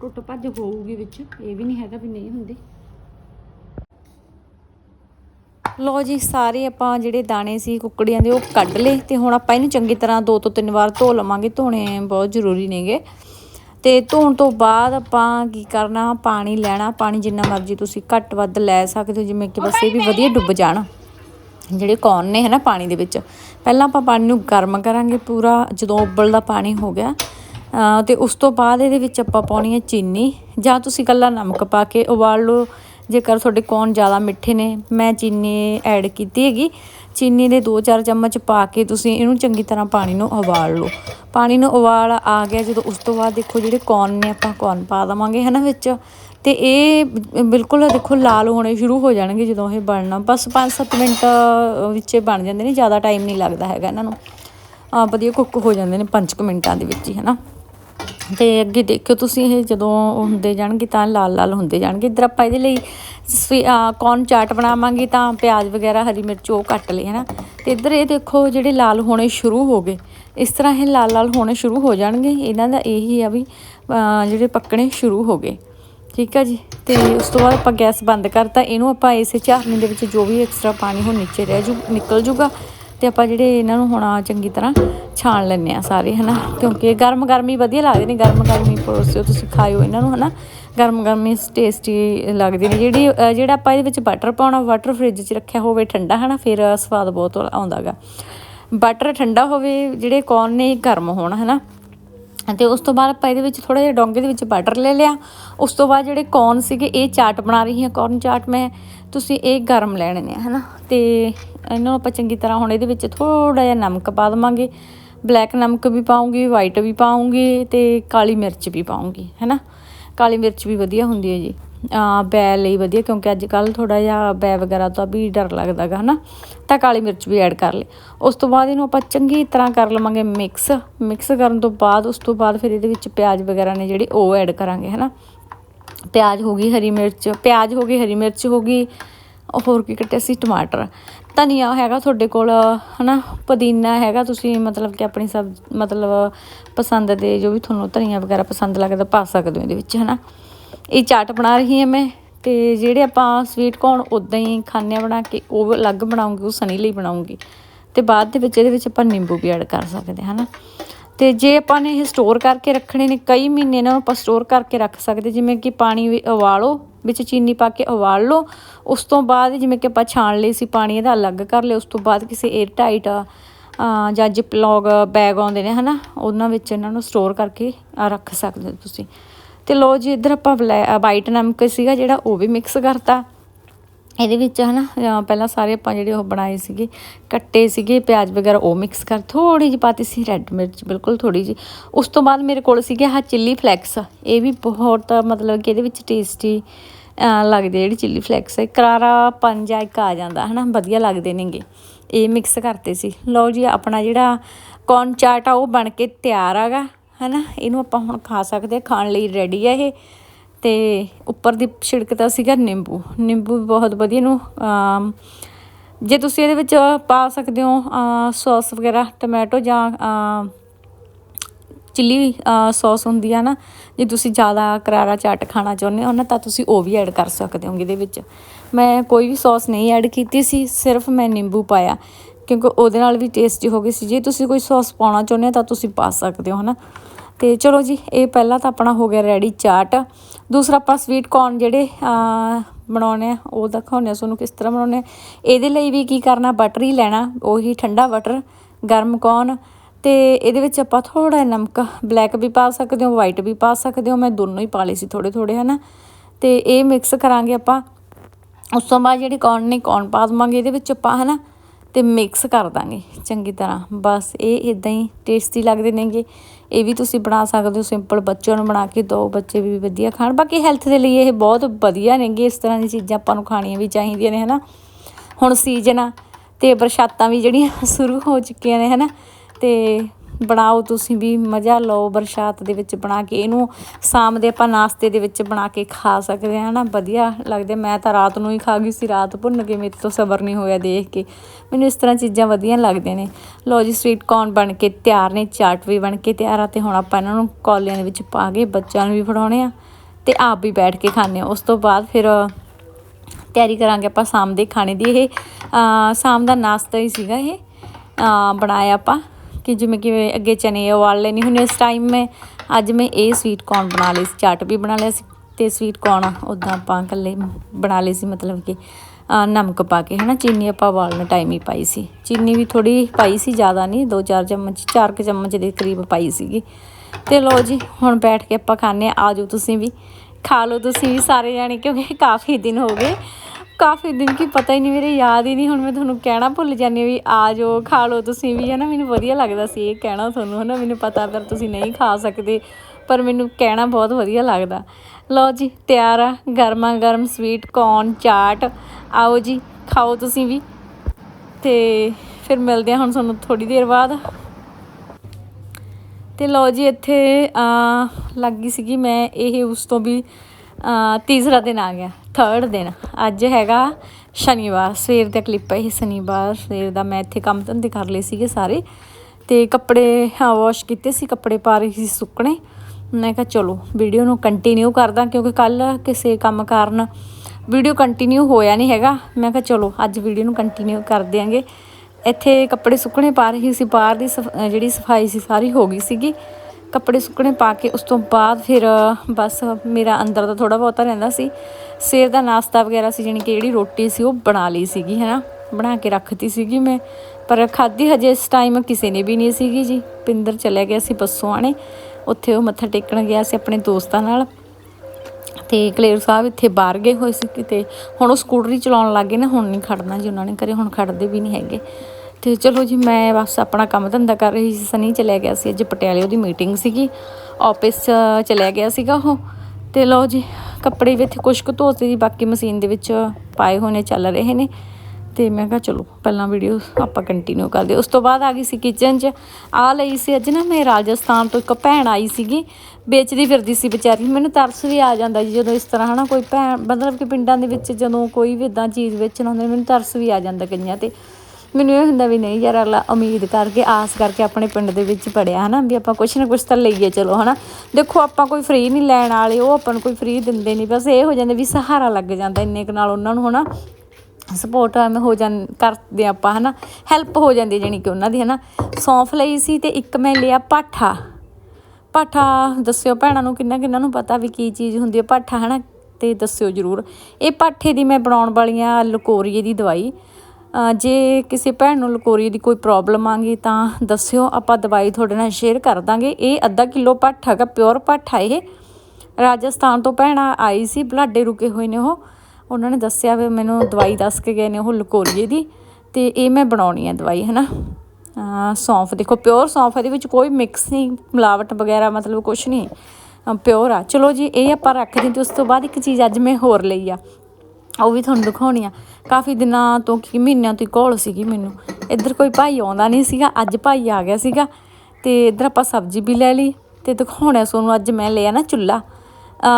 ਟੁੱਟ ਭੱਜ ਹੋਊਗੀ ਵਿੱਚ, ਇਹ ਵੀ ਨਹੀਂ ਹੈਗਾ ਵੀ ਨਹੀਂ ਹੁੰਦੀ। ਲੋ ਜੀ, ਸਾਰੇ ਆਪਾਂ ਜਿਹੜੇ ਦਾਣੇ ਸੀ, ਕੁੱਕੜੀਆਂ ਦੇ ਉਹ ਕੱਢ ਲਏ ਤੇ ਹੁਣ ਆਪਾਂ ਇਹਨੂੰ ਚੰਗੀ ਤਰ੍ਹਾਂ ਦੋ ਤੋਂ ਤਿੰਨ ਵਾਰ ਧੋ ਲਵਾਂਗੇ, ਧੋਣੇ ਬਹੁਤ ਜ਼ਰੂਰੀ ਨੇਗੇ। ਤੇ ਧੋਣ ਤੋਂ ਬਾਅਦ ਆਪਾਂ ਕੀ ਕਰਨਾ, ਪਾਣੀ ਲੈਣਾ, ਪਾਣੀ ਜਿੰਨਾ ਮਰਜ਼ੀ ਤੁਸੀਂ ਘੱਟ ਵੱਧ ਲੈ ਸਕਦੇ ਹੋ, ਜਿਵੇਂ ਕਿ ਬਸ ਇਹ ਵੀ ਵਧੀਆ ਡੁੱਬ ਜਾਣ। ਜਿਹੜੇ ਕੌਣ ਨੇ ਹਨਾ ਪਾਣੀ ਦੇ ਵਿੱਚ। ਪਹਿਲਾਂ ਆਪਾਂ ਪਾਣੀ ਨੂੰ ਗਰਮ ਕਰਾਂਗੇ ਪੂਰਾ, ਜਦੋਂ ਉਬਲਦਾ ਪਾਣੀ ਹੋ ਗਿਆ। ਅਹ ਤੇ ਉਸ ਤੋਂ ਬਾਅਦ ਇਹਦੇ ਵਿੱਚ ਆਪਾਂ ਪਾਉਣੀ ਹੈ ਚੀਨੀ, ਜਾਂ ਤੁਸੀਂ ਇਕੱਲਾ ਨਮਕ ਪਾ ਕੇ ਉਬਾਲ ਲਓ। ਜੇਕਰ ਤੁਹਾਡੇ ਕੌਣ ਜ਼ਿਆਦਾ ਮਿੱਠੇ ਨੇ, ਮੈਂ ਚੀਨੀ ਐਡ ਕੀਤੀ ਹੈਗੀ। ਚੀਨੀ ਦੇ 2-4 ਚਮਚ ਪਾ ਕੇ ਤੁਸੀਂ ਇਹਨੂੰ ਚੰਗੀ ਤਰ੍ਹਾਂ ਪਾਣੀ ਨੂੰ ਉਬਾਲ ਲਓ। ਪਾਣੀ ਨੂੰ ਉਬਾਲ ਆ ਗਿਆ ਜਦੋਂ ਉਸ ਤੋਂ ਬਾਅਦ ਦੇਖੋ ਜਿਹੜੇ ਕੌਰਨ ਨੇ ਆਪਾਂ ਕੌਰਨ ਪਾ ਦੇਵਾਂਗੇ ਹਨਾ ਵਿੱਚ। ਤੇ ਇਹ ਬਿਲਕੁਲ ਦੇਖੋ ਲਾਲ ਹੋਣੇ ਸ਼ੁਰੂ ਹੋ ਜਾਣਗੇ ਜਦੋਂ ਇਹ ਬਣਨਾ। ਬਸ 5-7 ਮਿੰਟ ਵਿੱਚ ਬਣ ਜਾਂਦੇ ਨੇ, ਜ਼ਿਆਦਾ ਟਾਈਮ ਨਹੀਂ ਲੱਗਦਾ ਹੈਗਾ ਇਹਨਾਂ ਨੂੰ। ਆ ਵਧੀਆ ਕੁੱਕ ਹੋ ਜਾਂਦੇ ਨੇ 5 ਮਿੰਟਾਂ ਦੇ ਵਿੱਚ ਹੀ, ਹਨਾ। ਤੇ ਅੱਗੇ ਦੇਖਿਓ ਤੁਸੀਂ ਇਹ ਜਦੋਂ ਹੁੰਦੇ ਜਾਣਗੇ ਤਾਂ ਲਾਲ ਲਾਲ ਹੁੰਦੇ ਜਾਣਗੇ। ਇੱਧਰ ਆਪਾਂ ਇਹਦੇ ਲਈ ਕੌਰਨ ਚਾਟ ਬਣਾਵਾਂਗੇ ਤਾਂ ਪਿਆਜ਼ ਵਗੈਰਾ, ਹਰੀ ਮਿਰਚ ਉਹ ਕੱਟ ਲਈ ਹੈ ਨਾ ਤੇ ਇੱਧਰ ਇਹ ਦੇਖੋ ਜਿਹੜੇ ਲਾਲ ਹੋਣੇ ਸ਼ੁਰੂ ਹੋ ਗਏ। ਇਸ ਤਰ੍ਹਾਂ ਇਹ ਲਾਲ ਲਾਲ ਹੋਣੇ ਸ਼ੁਰੂ ਹੋ ਜਾਣਗੇ। ਇਹਨਾਂ ਦਾ ਇਹੀ ਆ ਵੀ ਜਿਹੜੇ ਪੱਕਣੇ ਸ਼ੁਰੂ ਹੋ ਗਏ। ਠੀਕ ਆ ਜੀ? ਤੇ ਉਸ ਤੋਂ ਬਾਅਦ ਆਪਾਂ ਗੈਸ ਬੰਦ ਕਰਤਾ। ਇਹਨੂੰ ਆਪਾਂ ਇਸੇ ਝਾਰਨੀ ਦੇ ਵਿੱਚ ਜੋ ਵੀ ਐਕਸਟਰਾ ਪਾਣੀ ਹੁਣ ਨੀਚੇ ਰਹਿ ਜੂ, ਨਿਕਲ ਜੂਗਾ। ਤੇ ਆਪਾਂ ਜਿਹੜੇ ਇਹਨਾਂ ਨੂੰ ਹੁਣ ਆਹ ਚੰਗੀ ਤਰ੍ਹਾਂ ਛਾਣ ਲੈਂਦੇ ਆ ਸਾਰੇ, ਹਨਾ? ਕਿਉਂਕਿ ਗਰਮ ਗਰਮੀ ਵਧੀਆ ਲੱਗਦੇ ਨੇ ਗਰਮ ਗਰਮੀ ਪਰੋਸਿਓ, ਤੁਸੀਂ ਖਾਇਓ ਇਹਨਾਂ ਨੂੰ, ਹਨਾ? ਗਰਮ ਗਰਮੀ ਟੇਸਟੀ ਲੱਗਦੀ ਨੇ ਜਿਹੜੀ ਜਿਹੜਾ ਆਪਾਂ ਇਹਦੇ ਵਿੱਚ ਬਟਰ ਪਾਉਣਾ ਬਟਰ ਫ੍ਰਿਜ 'ਚ ਰੱਖਿਆ ਹੋਵੇ ਠੰਡਾ, ਹਨਾ? ਫਿਰ ਸਵਾਦ ਬਹੁਤ ਆਉਂਦਾਗਾ। ਬਟਰ ਠੰਡਾ ਹੋਵੇ, ਜਿਹੜੇ ਕੌਰਨ ਨੇ, ਇਹ ਗਰਮ ਹੋਣ, ਹਨਾ? ਤੇ ਉਸ ਤੋਂ ਬਾਅਦ ਆਪਾਂ ਇਹਦੇ ਵਿੱਚ ਥੋੜਾ ਜਿਹਾ ਡੋਂਗੇ ਦੇ ਵਿੱਚ ਬਟਰ ਲੈ ਲਿਆ। ਉਸ ਤੋਂ ਬਾਅਦ ਜਿਹੜੇ ਕੌਰਨ ਸੀਗੇ, ਇਹ ਚਾਟ ਬਣਾ ਰਹੀ ਹਾਂ। ਕੌਰਨ ਚਾਟ ਮੈਂ, ਤੁਸੀਂ ਇਹ ਗਰਮ ਲੈਣੇ ਨੇ, ਹਨਾ? ਤੇ ਇਹਨਾਂ ਨੂੰ ਆਪਾਂ ਚੰਗੀ ਤਰ੍ਹਾਂ ਹੁਣ ਇਹਦੇ ਵਿੱਚ ਥੋੜਾ ਜਿਹਾ ਨਮਕ ਪਾ ਦੇਵਾਂਗੇ। ਬਲੈਕ ਨਮਕ ਵੀ ਪਾਉਂਗੀ ਵਾਈਟ ਵੀ ਪਾਉਂਗੀ ਤੇ ਕਾਲੀ ਮਿਰਚ ਵੀ ਪਾਉਂਗੀ, ਹਨਾ? ਕਾਲੀ ਮਿਰਚ ਵੀ ਵਧੀਆ ਹੁੰਦੀ ਹੈ ਜੀ। ਬੈ ਲਈ ਵਧੀਆ, ਕਿਉਂਕਿ ਅੱਜ ਕੱਲ ਥੋੜਾ ਜਿਹਾ ਬੈ ਵਗੈਰਾ ਤੋਂ ਵੀ ਡਰ ਲੱਗਦਾ ਗਾ, ਹਨਾ? ਤਾਂ ਕਾਲੀ ਮਿਰਚ ਵੀ ਐਡ ਕਰ ਲਈ ਉਸ ਤੋਂ ਬਾਅਦ ਇਹਨੂੰ ਆਪਾਂ ਚੰਗੀ ਤਰ੍ਹਾਂ ਕਰ ਲਵਾਂਗੇ ਮਿਕਸ ਮਿਕਸ ਕਰਨ ਤੋਂ ਬਾਅਦ, ਉਸ ਤੋਂ ਬਾਅਦ ਫਿਰ ਇਹਦੇ ਵਿੱਚ ਪਿਆਜ਼ ਵਗੈਰਾ ਨੇ ਜਿਹੜੇ ਉਹ ਐਡ ਕਰਾਂਗੇ, ਹਨਾ? ਪਿਆਜ਼ ਹੋ ਗਈ ਹਰੀ ਮਿਰਚ, ਪਿਆਜ਼ ਹੋ ਗਈ ਹਰੀ ਮਿਰਚ ਹੋ ਗਈ, ਹੋਰ ਕੀ ਕੱਟਿਆ ਸੀ? ਟਮਾਟਰ। ਧਨੀਆ ਹੈਗਾ ਤੁਹਾਡੇ ਕੋਲ, ਹਨਾ? ਪੁਦੀਨਾ ਹੈਗਾ, ਤੁਸੀਂ ਮਤਲਬ ਕਿ ਆਪਣੀ ਸਬ ਮਤਲਬ ਪਸੰਦ ਦੇ ਜੋ ਵੀ ਤੁਹਾਨੂੰ ਧਨੀਆ ਵਗੈਰਾ ਪਸੰਦ ਲੱਗਦਾ ਪਾ ਸਕਦੇ ਹੋ ਇਹਦੇ ਵਿੱਚ, ਹਨਾ? ਇਹ ਚਾਟ ਬਣਾ ਰਹੀ ਹਾਂ ਮੈਂ ਤੇ ਜਿਹੜੇ ਆਪਾਂ ਸਵੀਟ ਕੌਰਨ ਉਦਾਂ ਹੀ ਖਾਣੇ ਆ ਬਣਾ ਕੇ, ਉਹ ਅਲੱਗ ਬਣਾਉਂਗੀ, ਉਹ ਸਨੀ ਲਈ ਬਣਾਉਂਗੀ ਤੇ ਬਾਅਦ ਦੇ ਵਿੱਚ ਇਹਦੇ ਵਿੱਚ ਆਪਾਂ ਨਿੰਬੂ ਵੀ ਐਡ ਕਰ ਸਕਦੇ ਹਾਂ, ਹਨਾ? ਤੇ ਜੇ ਆਪਾਂ ਨੇ ਇਹ ਸਟੋਰ ਕਰਕੇ ਰੱਖਣੇ ਨੇ, ਕਈ ਮਹੀਨੇ ਇਹਨਾਂ ਨੂੰ ਆਪਾਂ ਸਟੋਰ ਕਰਕੇ ਰੱਖ ਸਕਦੇ, ਜਿਵੇਂ ਕਿ ਪਾਣੀ ਵੀ ਉਬਾਲੋ, ਵਿੱਚ ਚੀਨੀ ਪਾ ਕੇ ਉਬਾਲ ਲਓ, ਉਸ ਤੋਂ ਬਾਅਦ ਜਿਵੇਂ ਕਿ ਆਪਾਂ ਛਾਣ ਲਈ ਸੀ ਪਾਣੀ ਇਹਦਾ ਅਲੱਗ ਕਰ ਲਿਓ, ਉਸ ਤੋਂ ਬਾਅਦ ਕਿਸੇ 에ਅਰ ਟਾਈਟ ਜਾਂ ਜਿਪਲੌਗ ਬੈਗ ਆਉਂਦੇ ਨੇ, ਹਨਾ, ਉਹਨਾਂ ਵਿੱਚ ਇਹਨਾਂ ਨੂੰ ਸਟੋਰ ਕਰਕੇ ਰੱਖ ਸਕਦੇ ਹੋ ਤੁਸੀਂ। ਤੇ ਲੋ ਜੀ, ਇੱਧਰ ਆਪਾਂ ਵਾਈਟ ਨਮਕ ਸੀਗਾ ਜਿਹੜਾ, ਉਹ ਵੀ ਮਿਕਸ ਕਰਤਾ। ਇਹਦੇ ਵਿੱਚ ਹਨਾ, ਅਹ ਪਹਿਲਾਂ ਸਾਰੇ ਆਪਾਂ ਜਿਹੜੇ ਉਹ ਬਣਾਏ ਸੀਗੇ, ਕੱਟੇ ਸੀਗੇ, ਪਿਆਜ਼ ਵਗੈਰਾ ਉਹ ਮਿਕਸ ਕਰ ਥੋੜੀ ਜਿਹੀ ਪਾਤੀ ਸੀ ਰੈੱਡ ਮਿਰਚ, ਬਿਲਕੁਲ ਥੋੜੀ ਜਿਹੀ। ਉਸ ਤੋਂ ਬਾਅਦ ਮੇਰੇ ਕੋਲ ਸੀਗੇ ਆਹ ਚਿੱਲੀ ਫਲੈਕਸ ਇਹ ਵੀ ਬਹੁਤ ਮਤਲਬ ਕਿ ਇਹਦੇ ਵਿੱਚ ਟੇਸਟੀ ਲੱਗਦੇ ਜਿਹੜੀ ਚਿੱਲੀ ਫਲੈਕਸ ਹੈ ਕਰਾਰਾ ਪੰਜਾ ਇੱਕ ਆ ਜਾਂਦਾ, ਹਨਾ, ਵਧੀਆ ਲੱਗਦੇ ਨੇਗੇ। ਇਹ ਮਿਕਸ ਕਰਤੇ ਸੀ। ਲਓ ਜੀ, ਆਪਣਾ ਜਿਹੜਾ ਕੌਰਨ ਚਾਟ ਆ, ਉਹ ਬਣ ਕੇ ਤਿਆਰ ਆਗਾ ਹਨਾ। ਇਹਨੂੰ ਆਪਾਂ ਹੁਣ ਖਾ ਸਕਦੇ ਹਾਂ ਖਾਣ ਲਈ ਰੈਡੀ ਆ ਇਹ। ਤੇ ਉੱਪਰ ਦੀ ਛਿੜਕਦਾ ਸੀਗਾ ਨਿੰਬੂ। ਨਿੰਬੂ ਵੀ ਬਹੁਤ ਵਧੀਆ ਨੂੰ ਜੇ ਤੁਸੀਂ ਇਹਦੇ ਵਿੱਚ ਪਾ ਸਕਦੇ ਹੋ ਸੌਸ ਵਗੈਰਾ, ਟੋਮੈਟੋ ਜਾਂ ਚਿੱਲੀ ਸੌਸ ਹੁੰਦੀ ਆ ਨਾ, ਜੇ ਤੁਸੀਂ ਜ਼ਿਆਦਾ ਕਰਾਰਾ ਚਾਟ ਖਾਣਾ ਚਾਹੁੰਦੇ ਹੋ ਨਾ, ਤਾਂ ਤੁਸੀਂ ਉਹ ਵੀ ਐਡ ਕਰ ਸਕਦੇ ਹੋ ਇਹਦੇ ਵਿੱਚ। ਮੈਂ ਕੋਈ ਵੀ ਸੌਸ ਨਹੀਂ ਐਡ ਕੀਤੀ ਸੀ, ਸਿਰਫ ਮੈਂ ਨਿੰਬੂ ਪਾਇਆ, ਕਿਉਂਕਿ ਉਹਦੇ ਨਾਲ ਵੀ ਟੇਸਟੀ ਹੋ ਗਈ ਸੀ। ਜੇ ਤੁਸੀਂ ਕੋਈ ਸੌਸ ਪਾਉਣਾ ਚਾਹੁੰਦੇ ਹੋ, ਤਾਂ ਤੁਸੀਂ ਪਾ ਸਕਦੇ ਹੋ, ਹਨਾ। ਤੇ ਚਲੋ ਜੀ ਇਹ ਪਹਿਲਾਂ ਤਾਂ ਆਪਣਾ ਹੋ ਗਿਆ ਰੈਡੀ ਚਾਟ। ਦੂਸਰਾ ਆਪਾਂ ਸਵੀਟ ਕੌਰਨ ਜਿਹੜੇ ਅਹ, ਬਣਾਉਣੇ ਆ ਉਹ ਦਿਖਾਉਂਦੇ ਆ ਤੁਹਾਨੂੰ ਕਿਸ ਤਰ੍ਹਾਂ ਬਣਾਉਣੇ ਆ। ਇਹਦੇ ਲਈ ਵੀ ਕੀ ਕਰਨਾ ਬਟਰ ਹੀ ਲੈਣਾ ਉਹੀ ਠੰਡਾ ਬਟਰ ਗਰਮ ਕੌਰਨ ਤੇ ਇਹਦੇ ਵਿੱਚ ਆਪਾਂ ਥੋੜਾ ਜਿਹਾ ਨਮਕ ਬਲੈਕ ਵੀ ਪਾ ਸਕਦੇ ਹੋ ਵਾਈਟ ਵੀ ਪਾ ਸਕਦੇ ਹੋ ਮੈਂ ਦੋਨੋਂ ਹੀ ਪਾ ਲਈ ਸੀ ਥੋੜੇ ਥੋੜੇ ਹਨਾ। ਤੇ ਇਹ ਮਿਕਸ ਕਰਾਂਗੇ ਆਪਾਂ। ਉਸ ਤੋਂ ਬਾਅਦ ਜਿਹੜੀ ਕੌਰਨ ਨੇ ਕੌਰਨ ਪਾ ਦੇਵਾਂਗੇ ਇਹਦੇ ਵਿੱਚ ਆਪਾਂ ਹਨਾ। ਤੇ ਮਿਕਸ ਕਰ ਦਾਂਗੇ ਚੰਗੀ ਤਰ੍ਹਾਂ। ਬਸ ਇਹ ਇਦਾਂ ਹੀ ਟੇਸਟੀ ਲੱਗਦੇ ਨੇਗੇ। ਇਹ ਵੀ ਤੁਸੀਂ ਬਣਾ ਸਕਦੇ ਹੋ ਸਿੰਪਲ ਬੱਚਿਆਂ ਨੂੰ ਬਣਾ ਕੇ ਦਿਓ, ਬੱਚੇ ਵੀ ਵਧੀਆ ਖਾਣ। ਬਾਕੀ ਹੈਲਥ ਦੇ ਲਈ ਇਹ ਬਹੁਤ ਵਧੀਆ ਨੇਗੇ, ਇਸ ਤਰ੍ਹਾਂ ਦੀਆਂ ਚੀਜ਼ਾਂ ਆਪਾਂ ਨੂੰ ਖਾਣੀਆਂ ਵੀ ਚਾਹੀਦੀਆਂ ਨੇ, ਹਨਾ? ਹੁਣ ਸੀਜ਼ਨ ਆ ਤੇ ਬਰਸਾਤਾਂ ਵੀ ਜਿਹੜੀਆਂ (laughs) ਸ਼ੁਰੂ ਹੋ ਚੁੱਕੀਆਂ ਨੇ, ਹਨਾ? ਤੇ ਬਣਾਓ, ਤੁਸੀਂ ਵੀ ਮਜ਼ਾ ਲਓ ਬਰਸਾਤ ਦੇ ਵਿੱਚ ਬਣਾ ਕੇ। ਇਹਨੂੰ ਸ਼ਾਮ ਦੇ ਆਪਾਂ ਨਾਸ਼ਤੇ ਦੇ ਵਿੱਚ ਬਣਾ ਕੇ ਖਾ ਸਕਦੇ ਹਾਂ ਨਾ ਵਧੀਆ ਲੱਗਦੇ। ਮੈਂ ਤਾਂ ਰਾਤ ਨੂੰ ਹੀ ਖਾ ਗਈ ਸੀ, ਰਾਤ ਭੁੰਨ ਕੇ, ਮੇਰੇ ਤੋਂ ਸਬਰ ਨਹੀਂ ਹੋਇਆ ਦੇਖ ਕੇ। ਮੈਨੂੰ ਇਸ ਤਰ੍ਹਾਂ ਚੀਜ਼ਾਂ ਵਧੀਆ ਲੱਗਦੀਆਂ ਨੇ। ਲਓ ਜੀ ਸਵੀਟ ਕੌਰਨ ਬਣ ਕੇ ਤਿਆਰ ਨੇ, ਚਾਟ ਵੀ ਬਣ ਕੇ ਤਿਆਰ ਆ ਤੇ ਹੁਣ ਆਪਾਂ ਇਹਨਾਂ ਨੂੰ ਕੌਲਿਆਂ ਦੇ ਵਿੱਚ ਪਾ ਕੇ ਬੱਚਿਆਂ ਨੂੰ ਵੀ ਫੜਾਉਣੇ ਆ ਤੇ ਆਪ ਵੀ ਬੈਠ ਕੇ ਖਾਣੇ ਆ। ਉਸ ਤੋਂ ਬਾਅਦ ਫਿਰ ਤਿਆਰੀ ਕਰਾਂਗੇ ਆਪਾਂ ਸ਼ਾਮ ਦੇ ਖਾਣੇ ਦੀ। ਇਹ ਸ਼ਾਮ ਦਾ ਨਾਸ਼ਤਾ ਹੀ ਸੀਗਾ ਇਹ। ਬਣਾਇਆ ਆਪਾਂ। ਕਿ ਜਿਵੇਂ ਕਿ ਅੱਗੇ ਚਨੇ ਉਬਾਲ ਲੈਣੀ ਹੁੰਦੇ ਇਸ ਟਾਈਮ ਮੈਂ, ਅੱਜ ਮੈਂ ਇਹ ਸਵੀਟ ਕੌਰਨ ਬਣਾ ਲਈ ਸੀ, ਚਾਟ ਵੀ ਬਣਾ ਲਿਆ ਸੀ ਤੇ ਸਵੀਟ ਕੌਰਨ ਉਦਾਂ ਆਪਾਂ ਇਕੱਲੇ ਬਣਾ ਲਈ ਸੀ, ਮਤਲਬ ਕਿ ਨਮਕ ਪਾ ਕੇ, ਹਨਾ, ਚੀਨੀ ਆਪਾਂ ਉਬਾਲਣ ਟਾਈਮ ਹੀ ਪਾਈ ਸੀ। ਚੀਨੀ ਵੀ ਥੋੜੀ ਪਾਈ ਸੀ, ਜ਼ਿਆਦਾ ਨਹੀਂ 2-4 ਚਮਚ 4 ਕੁ ਚਮਚ ਦੇ ਕਰੀਬ ਪਾਈ ਸੀਗੀ। ਤੇ ਲੋ ਜੀ, ਹੁਣ ਬੈਠ ਕੇ ਆਪਾਂ ਖਾਣੇ ਆ ਆਜੋ ਤੁਸੀਂ ਵੀ, ਖਾ ਲਓ ਤੁਸੀਂ ਵੀ ਸਾਰੇ ਜਾਣੇ, ਕਿਉਂਕਿ ਕਾਫੀ ਦਿਨ ਹੋ ਗਏ। ਕਾਫੀ ਦਿਨ ਕੀ ਪਤਾ ਹੀ ਨਹੀਂ ਮੇਰੇ ਯਾਦ ਹੀ ਨਹੀਂ। ਹੁਣ ਮੈਂ ਤੁਹਾਨੂੰ ਕਹਿਣਾ ਭੁੱਲ ਜਾਂਦੀ ਹਾਂ ਵੀ ਆ ਜਾਓ, ਖਾ ਲਓ ਤੁਸੀਂ ਵੀ। ਹੈ ਨਾ ਮੈਨੂੰ ਵਧੀਆ ਲੱਗਦਾ ਸੀ ਇਹ ਕਹਿਣਾ ਤੁਹਾਨੂੰ ਹੈ ਨਾ ਮੈਨੂੰ ਪਤਾ ਪਰ ਤੁਸੀਂ ਨਹੀਂ ਖਾ ਸਕਦੇ, ਪਰ ਮੈਨੂੰ ਕਹਿਣਾ ਬਹੁਤ ਵਧੀਆ ਲੱਗਦਾ। ਲਓ ਜੀ, ਤਿਆਰ ਆ। ਗਰਮਾ ਗਰਮ ਸਵੀਟ ਕੌਰਨ ਚਾਟ। ਆਓ ਜੀ, ਖਾਓ ਤੁਸੀਂ ਵੀ। ਤੇ ਫਿਰ ਮਿਲਦੇ ਹਾਂ ਹੁਣ ਤੁਹਾਨੂੰ ਥੋੜੀ ਦੇਰ ਬਾਅਦ। ਤੇ ਲਓ ਜੀ, ਇੱਥੇ ਆ ਲੱਗੀ ਸੀਗੀ ਮੈਂ, ਇਹ ਉਸ ਤੋਂ ਵੀ ਤੀਸਰਾ ਦਿਨ ਆ ਗਿਆ। ਥਰਡ ਦਿਨ। ਅੱਜ ਹੈਗਾ ਸ਼ਨੀਵਾਰ, ਸਵੇਰ ਦਾ ਕਲਿੱਪ ਹੈ ਇਹ ਸ਼ਨੀਵਾਰ, ਸਵੇਰ ਦਾ ਮੈਂ ਇੱਥੇ ਕੰਮ ਧੰਦੇ ਕਰ ਲਏ ਸੀਗੇ ਸਾਰੇ। ਤੇ ਕੱਪੜੇ, ਹਾਂ ਵਾਸ਼ ਕੀਤੇ ਸੀ, ਕੱਪੜੇ ਪਾ ਰਹੀ ਸੀ ਸੁੱਕਣੇ। ਮੈਂ ਕਿਹਾ ਚਲੋ ਵੀਡੀਓ ਨੂੰ ਕੰਟੀਨਿਊ ਕਰਦਾ ਕਿਉਂਕਿ ਕੱਲ ਕਿਸੇ ਕੰਮ ਕਾਰਨ ਵੀਡੀਓ ਕੰਟੀਨਿਊ ਹੋਇਆ ਨਹੀਂ ਹੈਗਾ। ਮੈਂ ਕਿਹਾ ਚਲੋ, ਅੱਜ ਵੀਡੀਓ ਨੂੰ ਕੰਟੀਨਿਊ ਕਰ ਦਿਆਂਗੇ। ਇੱਥੇ ਕੱਪੜੇ ਸੁੱਕਣੇ ਪਾ ਰਹੀ ਸੀ, ਬਾਹਰ ਦੀ ਸਫ- ਜਿਹੜੀ ਸਫ਼ਾਈ ਸੀ ਸਾਰੀ ਹੋ ਗਈ ਸੀਗੀ। ਕੱਪੜੇ ਸੁੱਕਣੇ ਪਾ ਕੇ ਉਸ ਤੋਂ ਬਾਅਦ ਫਿਰ ਬਸ ਮੇਰਾ ਅੰਦਰ ਦਾ ਥੋੜਾ ਬਹੁਤਾ ਰਹਿੰਦਾ ਸੀ। ਸਵੇਰ ਦਾ ਨਾਸ਼ਤਾ ਵਗੈਰਾ ਸੀ, ਜਾਣੀ ਕਿ ਜਿਹੜੀ ਰੋਟੀ ਸੀ ਉਹ ਬਣਾ ਲਈ ਸੀਗੀ ਹੈ ਬਣਾ ਕੇ ਰੱਖਤੀ ਸੀਗੀ ਮੈਂ। ਪਰ ਖਾਧੀ ਹਜੇ ਇਸ ਟਾਈਮ ਕਿਸੇ ਨੇ ਵੀ ਨਹੀਂ ਸੀਗੀ ਜੀ। ਪਿੰਦਰ ਚਲੇ ਗਿਆ ਸੀ ਬੱਸੋਂ ਆਣੇ। ਉੱਥੇ ਉਹ ਮੱਥਾ ਟੇਕਣ ਗਿਆ ਸੀ ਆਪਣੇ ਦੋਸਤਾਂ ਨਾਲ। ਤੇ ਕਲੇਰ ਸਾਹਿਬ ਇੱਥੇ ਬਾਹਰ ਗਏ ਹੋਏ ਸੀ ਕਿਤੇ। ਹੁਣ ਉਹ ਸਕੂਟਰੀ ਚਲਾਉਣ ਲੱਗੇ ਨਾ, ਹੁਣ ਨਹੀਂ ਖੜਨਾ ਜੀ ਉਹਨਾਂ ਨੇ ਕਰੇ ਹੁਣ ਖੜਦੇ ਵੀ ਨਹੀਂ ਹੈਗੇ। ਤੇ ਚਲੋ ਜੀ, ਮੈਂ ਬਸ ਆਪਣਾ ਕੰਮ ਧੰਦਾ ਕਰ ਰਹੀ ਸੀ। ਸਨੀ ਚਲਿਆ ਗਿਆ ਸੀ, ਅੱਜ ਪਟਿਆਲੇ ਉਹਦੀ ਮੀਟਿੰਗ ਸੀਗੀ। ਆਫਿਸ 'ਚ ਚਲਿਆ ਗਿਆ ਸੀਗਾ ਉਹ। ਤੇ ਲਓ ਜੀ, ਕੱਪੜੇ ਵੀ ਇੱਥੇ ਕੁਛ ਕੁ ਧੋਤੇ ਜੀ ਬਾਕੀ ਮਸ਼ੀਨ ਦੇ ਵਿੱਚ ਪਾਏ ਹੋਣੇ, ਚੱਲ ਰਹੇ ਨੇ। ਤੇ ਮੈਂ ਕਿਹਾ ਚਲੋ, ਪਹਿਲਾਂ ਵੀਡੀਓ ਆਪਾਂ ਕੰਟੀਨਿਊ ਕਰਦੇ ਉਸ ਤੋਂ ਬਾਅਦ ਆ ਗਈ ਸੀ ਕਿਚਨ 'ਚ। ਆ ਲਈ ਸੀ ਅੱਜ ਨਾ, ਮੈਂ ਰਾਜਸਥਾਨ ਤੋਂ ਇੱਕ ਭੈਣ ਆਈ ਸੀਗੀ। ਵੇਚਦੀ ਫਿਰਦੀ ਸੀ ਵਿਚਾਰੀ। ਮੈਨੂੰ ਤਰਸ ਵੀ ਆ ਜਾਂਦਾ ਜੀ ਜਦੋਂ ਇਸ ਤਰ੍ਹਾਂ, ਹਨਾ, ਕੋਈ ਭੈਣ, ਮਤਲਬ ਕਿ ਪਿੰਡਾਂ ਦੇ ਵਿੱਚ ਜਦੋਂ ਕੋਈ ਵੀ ਇਦਾਂ ਚੀਜ਼ ਵੇਚਣ ਆਉਂਦੇ, ਮੈਨੂੰ ਤਰਸ ਵੀ ਆ ਜਾਂਦਾ ਕਈਆਂ ਤੇ। ਮੈਨੂੰ ਇਹ ਹੁੰਦਾ ਵੀ ਨਹੀਂ ਯਾਰ ਅਗਲਾ ਉਮੀਦ ਕਰਕੇ, ਆਸ ਕਰਕੇ ਆਪਣੇ ਪਿੰਡ ਦੇ ਵਿੱਚ ਪੜਿਆ ਹਨਾ, ਵੀ ਆਪਾਂ ਕੁਛ ਨਾ ਕੁਛ ਤਾਂ ਲਈਏ ਚਲੋ ਹਨਾ। ਦੇਖੋ ਆਪਾਂ ਕੋਈ ਫ੍ਰੀ ਨਹੀਂ ਲੈਣ ਵਾਲੇ, ਉਹ ਆਪਾਂ ਨੂੰ ਕੋਈ ਫ੍ਰੀ ਦਿੰਦੇ ਨਹੀਂ, ਬਸ ਇਹ ਹੋ ਜਾਂਦਾ ਵੀ ਸਹਾਰਾ ਲੱਗ ਜਾਂਦਾ ਇੰਨੇ ਕੁ ਨਾਲ ਉਹਨਾਂ ਨੂੰ ਹਨਾ। ਸਪੋਰਟ ਐਵੇਂ ਹੋ ਜਾਂ, ਕਰਦੇ ਆਪਾਂ ਹਨਾ ਹੈਲਪ ਹੋ ਜਾਂਦੀ ਹੈ ਜਾਣੀ ਕਿ ਉਹਨਾਂ ਦੀ ਹਨਾ। ਸੌਂਫ ਲਈ ਸੀ ਤੇ ਇੱਕ ਮੈਂ ਲਿਆ ਪਾਠਾ। ਪਾਠਾ ਦੱਸਿਓ ਭੈਣਾਂ ਨੂੰ ਕਿੰਨਾ ਕਿੰਨਾ ਨੂੰ ਪਤਾ ਵੀ ਕੀ ਚੀਜ਼ ਹੁੰਦੀ ਹੈ ਪਾਠਾ ਹਨਾ, ਤੇ ਦੱਸਿਓ ਜਰੂਰ। ਇਹ ਪਾਠੇ ਦੀ ਮੈਂ ਬਣਾਉਣ ਵਾਲੀ ਵਾਲੀਆਂ ਲਕੋਰੀਏ ਦੀ ਦਵਾਈ। ਜੇ ਕਿਸੇ ਭੈਣ ਨੂੰ ਲਕੋਰੀਏ ਦੀ ਕੋਈ ਪ੍ਰੋਬਲਮ ਆਂਗੀ ਤਾਂ ਦੱਸਿਓ, ਆਪਾਂ ਦਵਾਈ ਤੁਹਾਡੇ ਨਾਲ ਸ਼ੇਅਰ ਕਰ ਦਾਂਗੇ। ਇਹ ਅੱਧਾ ਕਿਲੋ ਭੱਠ ਹੈਗਾ ਪਿਓਰ ਪਾਠਾ ਇਹ। ਰਾਜਸਥਾਨ ਤੋਂ ਭੈਣਾਂ ਆਈ ਸੀ, ਬਲਾਡੇ ਰੁਕੇ ਹੋਏ ਨੇ ਉਹ। ਉਹਨਾਂ ਨੇ ਦੱਸਿਆ ਵੀ ਮੈਨੂੰ ਦਵਾਈ ਦੱਸ ਕੇ ਗਏ ਨੇ ਉਹ ਲਕੋਰੀਏ ਦੀ, ਤੇ ਇਹ ਮੈਂ ਬਣਾਉਣੀ ਆ ਦਵਾਈ ਹੈ ਨਾ ਸੌਂਫ ਦੇਖੋ ਪਿਓਰ ਸੌਂਫ ਇਹਦੇ ਵਿੱਚ ਕੋਈ ਮਿਕਸ ਨਹੀਂ, ਮਿਲਾਵਟ ਵਗੈਰਾ ਮਤਲਬ ਕੁਝ ਨਹੀਂ। ਪਿਓਰ ਆ। ਚਲੋ ਜੀ, ਇਹ ਆਪਾਂ ਰੱਖਦੇ ਹਾਂ ਉਸ ਤੋਂ ਬਾਅਦ ਇੱਕ ਚੀਜ਼ ਅੱਜ ਮੈਂ ਹੋਰ ਲਈ ਆ। ਉਹ ਵੀ ਤੁਹਾਨੂੰ ਦਿਖਾਉਣੀ ਆ। ਕਾਫੀ ਦਿਨਾਂ ਤੋਂ ਕਿ ਮਹੀਨਿਆਂ ਤੋਂ ਕੋਲ ਸੀਗੀ ਮੈਨੂੰ। ਇੱਧਰ ਕੋਈ ਭਾਈ ਆਉਂਦਾ ਨਹੀਂ ਸੀਗਾ, ਅੱਜ ਭਾਈ ਆ ਗਿਆ ਸੀਗਾ। ਤੇ ਇੱਧਰ ਆਪਾਂ ਸਬਜ਼ੀ ਵੀ ਲੈ ਲਈ ਤੇ ਦਿਖਾਉਣਾ ਸੋਨੂੰ, ਅੱਜ ਮੈਂ ਲਿਆ ਨਾ ਚੁੱਲਾ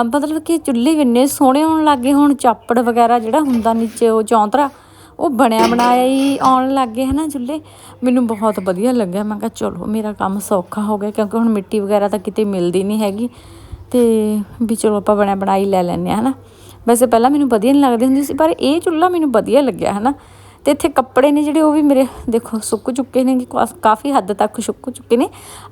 ਮਤਲਬ ਕਿ ਚੁੱਲ੍ਹੇ ਵੀ ਇੰਨੇ ਸੋਹਣੇ ਆਉਣ ਲੱਗੇ ਹੁਣ ਚਾਪੜ ਵਗੈਰਾ ਜਿਹੜਾ ਹੁੰਦਾ ਨੀਚੇ ਉਹ ਚੌਂਤਰਾ, ਉਹ ਬਣਿਆ ਬਣਾਇਆ ਹੀ ਆਉਣ ਲੱਗ ਗਏ ਹਨਾ ਚੁੱਲ੍ਹੇ। ਮੈਨੂੰ ਬਹੁਤ ਵਧੀਆ ਲੱਗਿਆ, ਮੈਂ ਕਿਹਾ ਚਲੋ, ਮੇਰਾ ਕੰਮ ਸੌਖਾ ਹੋ ਗਿਆ, ਕਿਉਂਕਿ ਹੁਣ ਮਿੱਟੀ ਵਗੈਰਾ ਤਾਂ ਕਿਤੇ ਮਿਲਦੀ ਨਹੀਂ ਹੈਗੀ। ਤੇ ਵੀ ਚਲੋ ਆਪਾਂ ਬਣਿਆ ਬਣਾਈ ਲੈ ਲੈਂਦੇ ਹਾਂ ਹਨਾ। ਵੈਸੇ ਪਹਿਲਾਂ ਮੈਨੂੰ ਵਧੀਆ ਨਹੀਂ ਲੱਗਦੇ ਹੁੰਦੇ ਸੀ, ਪਰ ਇਹ ਚੁੱਲ੍ਹਾ ਮੈਨੂੰ ਵਧੀਆ ਲੱਗਿਆ, ਹਨਾ? ਤੇ ਇੱਥੇ ਕੱਪੜੇ ਨੇ ਜਿਹੜੇ, ਉਹ ਵੀ ਮੇਰੇ, ਦੇਖੋ, ਸੁੱਕ ਚੁੱਕੇ ਨੇ ਕਾਫੀ ਹੱਦ ਤੱਕ ਸੁੱਕ ਚੁੱਕੇ ਨੇ।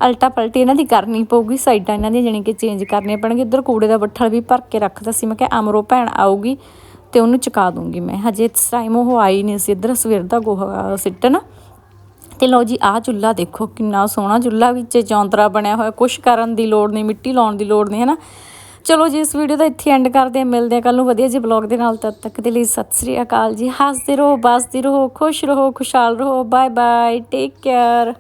ਅਲਟਾ ਪਲਟੀ ਇਹਨਾਂ ਦੀ ਕਰਨੀ ਪਊਗੀ, ਸਾਈਡਾਂ ਇਹਨਾਂ ਦੀਆਂ ਜਾਣੀ ਕਿ ਚੇਂਜ ਕਰਨੀਆਂ ਪੈਣਗੀਆਂ। ਇੱਧਰ ਕੂੜੇ ਦਾ ਬੱਠਲ ਵੀ ਭਰ ਕੇ ਰੱਖਦਾ ਸੀ, ਮੈਂ ਕਿਹਾ ਅਮਰੋ ਭੈਣ ਆਊਗੀ ਤੇ ਉਹਨੂੰ ਚੁਕਾ ਦੂੰਗੀ ਮੈਂ। ਹਜੇ ਇਸ ਟਾਈਮ ਉਹ ਆਈ ਨਹੀਂ ਸੀ, ਇੱਧਰ ਸਵੇਰ ਦਾ ਗੋਹਾ ਸਿੱਟਣ। ਤੇ ਲਓ ਜੀ, ਆਹ ਚੁੱਲ੍ਹਾ ਦੇਖੋ, ਕਿੰਨਾ ਸੋਹਣਾ ਚੁੱਲ੍ਹਾ ਵਿੱਚ ਚੌਂਤਰਾ ਬਣਿਆ ਹੋਇਆ। ਕੁਛ ਕਰਨ ਦੀ ਲੋੜ ਨਹੀਂ, ਮਿੱਟੀ ਲਾਉਣ ਦੀ ਲੋੜ ਨਹੀਂ ਹੈ ਨਾ ਚਲੋ ਜੀ, ਇਸ ਵੀਡੀਓ ਦਾ ਇੱਥੇ ਐਂਡ ਕਰਦੇ ਹਾਂ। ਮਿਲਦੇ ਹਾਂ ਕੱਲ ਨੂੰ ਵਧੀਆ ਜੀ ਬਲੌਗ ਦੇ ਨਾਲ। ਤਦ ਤੱਕ ਦੇ ਲਈ ਸਤਿ ਸ੍ਰੀ ਅਕਾਲ ਜੀ। ਹੱਸਦੇ ਰਹੋ, ਬਸਦੇ ਰਹੋ, ਖੁਸ਼ ਰਹੋ, ਖੁਸ਼ਹਾਲ ਰਹੋ। Bye bye take care